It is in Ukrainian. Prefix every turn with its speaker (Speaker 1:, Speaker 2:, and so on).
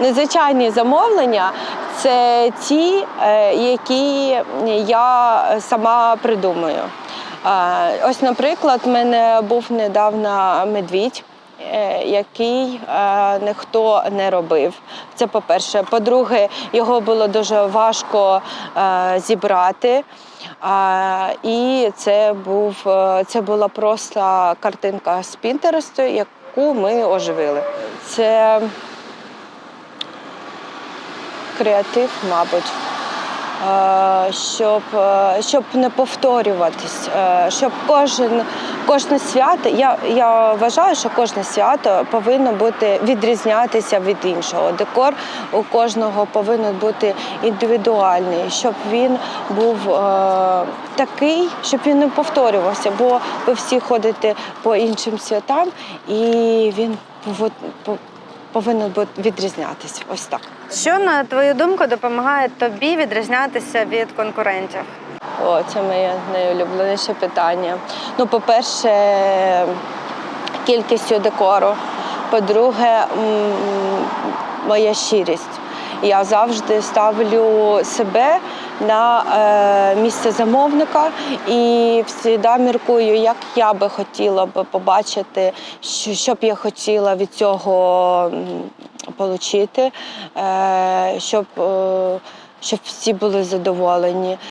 Speaker 1: незвичайні замовлення це ті, е, які я сама придумую. Ось, наприклад, в мене був недавно медвідь. е, Який е, ніхто не робив. Це по-перше. По-друге, його було дуже важко зібрати. І це, був, це була просто картинка з Пінтересту, яку ми оживили. Це креатив, мабуть. Е, Щоб, е, щоб не повторюватись, е, щоб кожен, кожне свято, я, я вважаю, що кожне свято повинно бути відрізнятися від іншого. Декор у кожного повинен бути індивідуальний, щоб він був е, такий, щоб він не повторювався, бо ви всі ходите по іншим святам, і він повинен бути відрізнятися. Ось так.
Speaker 2: Що, на твою думку, допомагає тобі відрізнятися від конкурентів?
Speaker 1: О, це моє найулюбленіше питання. Ну, по-перше, кількістю декору. По-друге, моя щирість. Я завжди ставлю себе на е, місце замовника і всіда міркую, як я би хотіла б побачити, що, б я хотіла від цього отримати, е, щоб, е, щоб всі були задоволені.